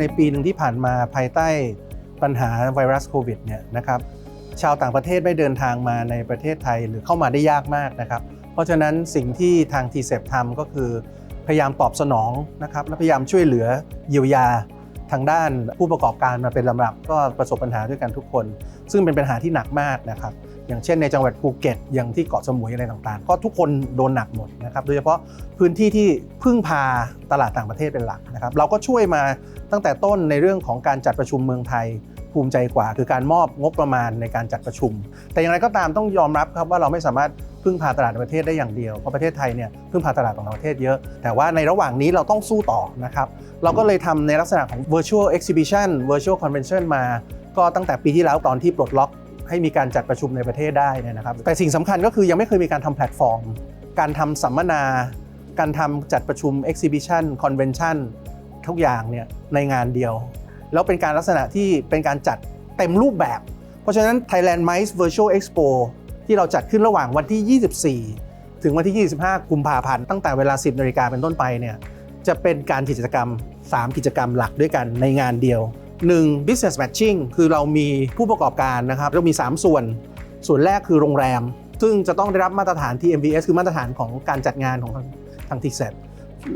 ในปีหนึ่งที่ผ่านมาภายใต้ปัญหาไวรัสโควิดเนี่ยนะครับชาวต่างประเทศไม่เดินทางมาในประเทศไทยหรือเข้ามาได้ยากมากนะครับ เพราะฉะนั้นสิ่งที่ทางทีเซทำก็คือพยายามตอบสนองนะครับและพยายามช่วยเหลือเยียวยา ทางด้านผู้ประกอบการมาเป็นลำดับก็ประสบปัญหาด้วยกันทุกคน ซึ่งเป็นปัญหาที่หนักมากนะครับอย่างเช่นในจังหวัดภูเก็ตอย่างที่เกาะสมุยอะไรต่างๆ ก็ทุกคนโดนหนักหมดนะครับโดยเฉพาะพื้นที่ที่พึ่งพาตลาดต่างประเทศเป็นหลักนะครับเราก็ช่วยมาตั้งแต่ต้นในเรื่องของการจัดประชุมเมืองไทย ภูมิใจกว่า คือการมอบงบประมาณในการจัดประชุม แต่อย่างไรก็ตามต้องยอมรับครับว่าเราไม่สามารถพึ่งพาตลาดในประเทศได้อย่างเดียว เพราะประเทศไทยเนี่ยพึ่งพาตลาดของต่างประเทศเยอะ แต่ว่าในระหว่างนี้เราต้องสู้ต่อนะครับ เราก็เลยทำในลักษณะของ virtual exhibition virtual convention มา ก็ตั้งแต่ปีที่แล้วตอนที่ปลดล็อกให้มีการจัดประชุมในประเทศได้นะครับ แต่สิ่งสำคัญก็คือยังไม่เคยมีการทำแพลตฟอร์ม การทำสัมมนา การทำจัดประชุม exhibition convention ทุกอย่างเนี่ยในงานเดียว แล้วเป็นการลักษณะที่เป็นการจัดเต็มรูปแบบ เพราะฉะนั้น Thailand Mice Virtual Expo ที่เราจัดขึ้นระหว่างวันที่ 24 ถึงวันที่ 25 กุมภาพันธ์ตั้งแต่เวลา 10นาฬิกาเป็นต้นไปเนี่ยจะเป็นการกิจกรรม 3 กิจกรรมหลักด้วยกันในงานเดียว 1. business matching คือเรามีผู้ประกอบการนะครับเรามี 3 ส่วน ส่วนแรกคือโรงแรม ซึ่งจะต้องได้รับมาตรฐาน TMVS คือมาตรฐานของการจัดงานของทางทาง t s e t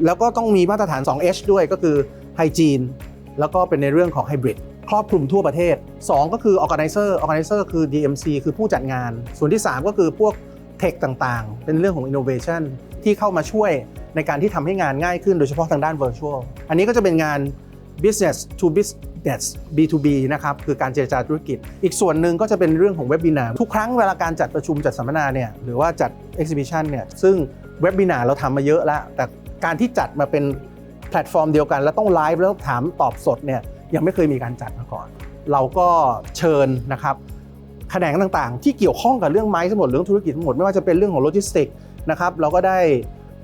แล้วก็ต้องมีมาตรฐาน 2H ด้วยก็คือ hygiene แล้วก็เป็นในเรื่องของ hybrid ครอบคลุมทั่วประเทศ 2 ก็คือ organizer organizer คือ DMC คือผู้จัดงาน ส่วนที่ 3 ก็คือพวกเทคต่างๆ เป็นเรื่องของ innovation ที่เข้ามาช่วยในการที่ทำให้งานง่ายขึ้นโดยเฉพาะทางด้าน virtual อันนี้ก็จะเป็นงาน business to business B2B นะครับ คือการเจรจาธุรกิจ อีกส่วนหนึ่งก็จะเป็นเรื่องของเว็บ i ินาทุกครั้งเวลาการจัดประชุมจัดสัมมนาเนี่ยหรือว่าจัด exhibition เนี่ยซึ่งเว็บ i ินาเราทำมาเยอะแล้ว แต่การที่จัดมาเป็น แพลตฟอร์มเดียวกันแล้วต้องไลฟ์แล้วถามตอบสดเนี่ยยังไม่เคยมีการจัดมาก่อน เราก็เชิญนะครับแขนงต่างๆ ที่เกี่ยวข้องกับเรื่องไม้ทั้งหมดเรื่องธุรกิจทั้งหมดไม่ว่าจะเป็นเรื่องของโลจิสติกส์นะครับเราก็ได้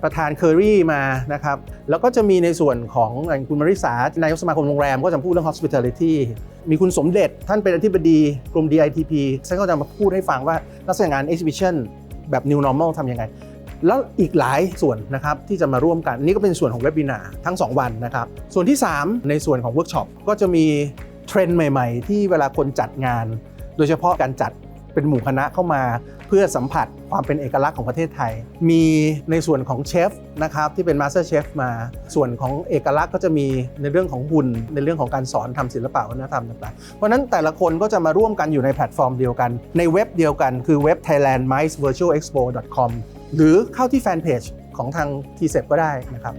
ประธานเคอรี่มานะครับแล้วก็จะมีในส่วนของอย่างคุณมาริสานายกสมาคมโรงแรมก็จะพูดเรื่อง hospitality มีคุณสมเด็จท่านเป็นอธิบดีกรม DITP ท่านก็จะมาพูดให้ฟังว่าลักษณะงาน exhibition แบบ new normal ทำยังไง แล้วอีกหลายส่วนนะครับที่จะมาร่วมกันนนี้ก็เป็นส่วนของเว็บ i นาทั้ง 2 วันนะครับ ส่วนที่ 3 ในส่วนของเวิร์กช็อปก็จะมีเทรนด์ใหม่ ๆ ที่เวลาคนจัดงาน โดยเฉพาะการจัดเป็นหมู่คณะเข้ามา เพื่อสัมผัสความเป็นเอกลักษณ์ของประเทศไทย มีในส่วนของเชฟนะครับที่เป็นมาสเตอร์เชฟมา ส่วนของเอกลักษณ์ก็จะมีในเรื่องของหุ่นในเรื่องของการสอนทำศิลปะวัฒนธรรมต่างๆ เพราะฉะนั้นแต่ละคนก็จะมาร่วมกันอยู่ในแพลตฟอร์มเดียวกัน ในเว็บเดียวกันคือเว็บ thailandmicevirtualexpo.com หรือเข้าที่แฟนเพจของทาง t c e p ก็ได้นะครับ